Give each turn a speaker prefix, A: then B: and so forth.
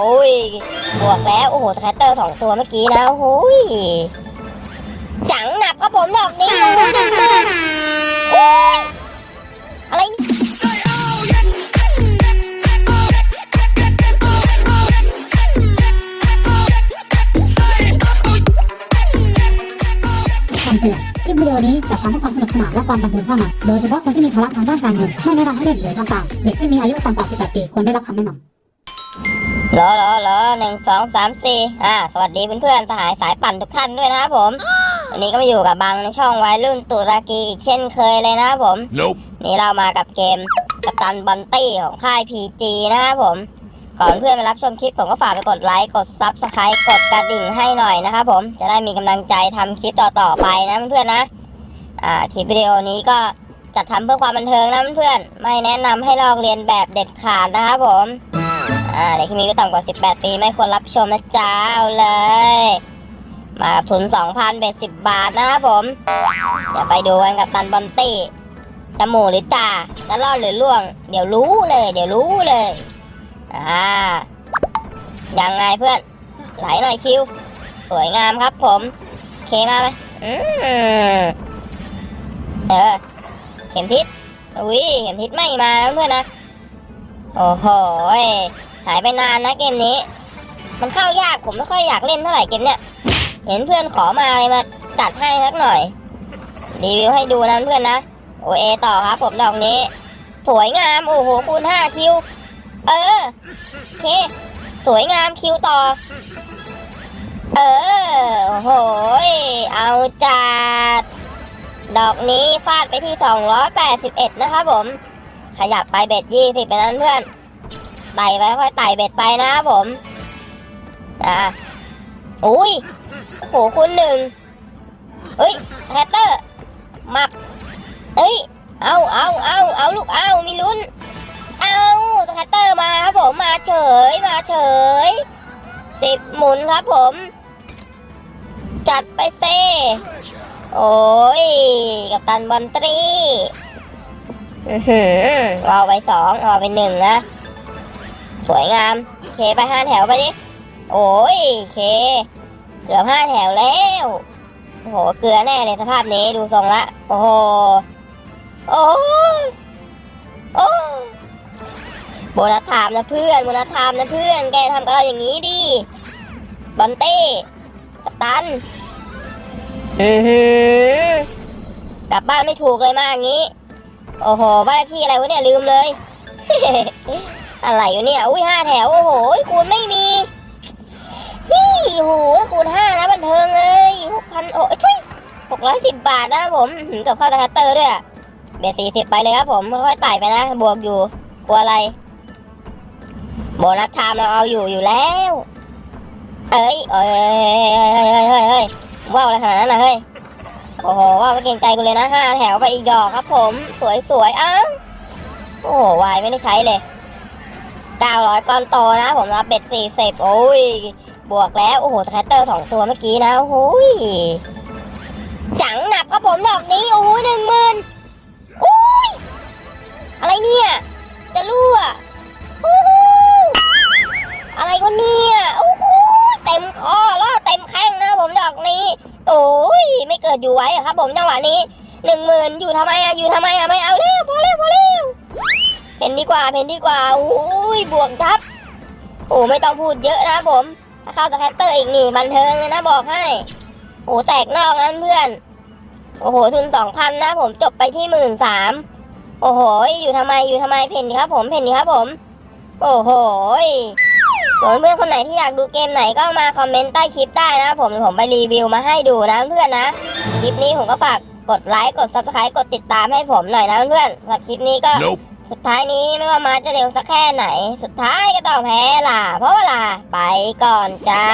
A: โอ้ย บวกแล้ว โอ้โหสแคตเตอร์สองตัวเมื่อกี้นะ โอ้ย จังหนับครับผมดอกนี้โอ้ย อะไรนี่
B: คำเตือนคลิปวิดีโอนี้จัดทำเพื่อความสนุกสนานและความบันเทิงเท่านั้น โดยเฉพาะคนที่มีภาระทางด้านการเงินไม่แนะนำให้เล่นหรือทำตาม เด็กที่มีอายุต่ำกว่า 18 ปีควรได้รับคำแนะนำ
A: รอเหรอเหรอหนึ่งสองสามสี่อ่า สวัสดีเพื่อนๆสหายสายปั่นทุกท่านด้วยนะครับผม วันนี้ก็มาอยู่กับบังในช่องวัยรุ่นตุรกีอีกเช่นเคยเลยนะครับผม
C: Nope.
A: นี่เรามากับเกมกัปตันบันตี้ของค่าย PG นะครับผม ก่อนเพื่อนไปรับชมคลิปผมก็ฝากไปกดไลค์กดซับสไครต์กดกระดิ่งให้หน่อยนะครับผม จะได้มีกำลังใจทำคลิปต่อๆไปนะเพื่อนๆนะ อ่า คลิปวิดีโอนี้ก็จัดทำเพื่อความบันเทิงนะเพื่อนๆ ไม่แนะนำให้ลอกเรียนแบบเด็ดขาดนะครับผม อ่าเด็กที่มีอายุต่ำกว่า 18 ปีไม่ควรรับชมนะจ๊ะเอาเลย มากับทุน 2,000เบ็ด10 บาทนะครับผม เดี๋ยวไปดูกันกับตันบอนตี้จมูหรือจ่าจะรอดหรือล่วง เดี๋ยวรู้เลย เดี๋ยวรู้เลย อ่า ยังไงเพื่อน ไหลหน่อยคิว สวยงามครับผม เคมาไหมอืมเออ เข็มทิศอุ้ยเข็มทิศไม่มาเพื่อนนะ โอ้โห หายไปนานนะเกมนี้ มันเข้ายากผมไม่ค่อยอยากเล่นเท่าไหร่เกมเนี้ย เห็นเพื่อนขอมาเลยมาจัดให้สักหน่อย รีวิวให้ดูนะเพื่อนนะโอเอต่อครับผมดอกนี้ สวยงามโอ้โหคูณห้าคิว เออเค สวยงามคิวต่อ เออโอ้โหยเอาจัดดอกนี้ฟาดไปที่ 281 นะครับผม ขยับไปเบ็ด20ไปนั้นเพื่อน ไต่ไปค่อยไต่เบ็ดไปนะครับผมอะอุ้ยโหคุณหนึ่งเฮ้ยแฮตเตอร์มับเฮ้ยเอาเอาเอาเอาลูกเอามีลุ้น เอาสแคตเตอร์มาครับผมมาเฉยมาเฉยสิบหมุนครับผม จัดไปเซโอ้ย กับตันบอลตรีอือหือเอาไปสองเอาไปหนึ่งนะ สวยงาม เคไปห้าแถวไปดิโอ้ยเค เกือบห้าแถวแล้วโอ้โหเกลือแน่เลยสภาพนี้ดูทรงละ โอ้โหโอ้โหโอ้โบนัสถามนะเพื่อนโบนัสถามนะเพื่อนแกทำกับเราอย่างนี้ดิบอนเต้กับตันอือหือกลับบ้านไม่ถูกเลยมาอย่างนี้ โอ้โหบ้านที่อะไรวะเนี่ยลืมเลย อะไรอยู่เนี่ย อุ้ยห้าแถว โอ้โหคูณไม่มีนี่โหคูณห้านะบันเทิงเลยหกพันโอ้ช่วยหกร้อยสิบบาทนะผมกับข้าวกระทัตเตอร์ด้วยเบียสี่สิบไปเลยครับผมค่อยไต่ไปนะ บวกอยู่ กลัวอะไร โบนัสไทม์เราเอาอยู่อยู่แล้ว เอ้ยเอ้ยเฮ้ยเฮ้ยว้าวอะไรขนาดนั้นนะเฮ้ยโอ้โหว้าวไม่เกรงใจกูเลยนะห้าแถวไปอีกดอกครับผม สวยสวยๆอ้าวโอ้โหวายไม่ได้ใช้เลย เก้าร้อยก้อนโตนะ ผมรับเบ็ดสี่สิบโอ้ย บวกแล้ว โอ้โหสแคตเตอร์สองตัวเมื่อกี้นะ โอ้ย จังหนับครับผมดอกนี้ โอ้ยหนึ่งหมื่นโอ้ย อะไรเนี่ย จะรั่วโอ้โหอะไรก็เนี่ยโอ้โหเต็มคอแล้วเต็มแข้งนะผมดอกนี้ โอ้ย ไม่เกิดอยู่ไว้ครับผมจังหวะนี้หนึ่งหมื่นอยู่ทำไมอะอยู่ทำไมอะไม่เอาเร็วพอเร็วพอเร็ว เพนดีกว่าเพนดีกว่าโอ้ยบวกจับ โอ้ไม่ต้องพูดเยอะนะผมถ้าเข้าสแคตเตอร์อีกนี่บันเทิงเลยนะบอกให้โอ้แตกนอกนั้นเพื่อน โอ้โหทุนสองพันนะผมจบไปที่หมื่นสามโอ้โหอยู่ทำไมอยู่ทำไมเพนดีครับผมเพนดีครับผม โอ้โหส่วนเพื่อนคนไหนที่อยากดูเกมไหนก็มาคอมเมนต์ใต้คลิปได้นะผมผมไปรีวิวมาให้ดูนะเพื่อนนะคลิปนี้ผมก็ฝาก กดไลค์กด subscribe กดติดตามให้ผมหน่อยนะเพื่อนสำหรับคลิปนี้ก็
C: Nope.
A: สุดท้ายนี้ไม่ว่ามาจะเร็วสักแค่ไหน สุดท้ายก็ต้องแพ้ล่ะ เพราะว่าล่ะ ไปก่อนจ้า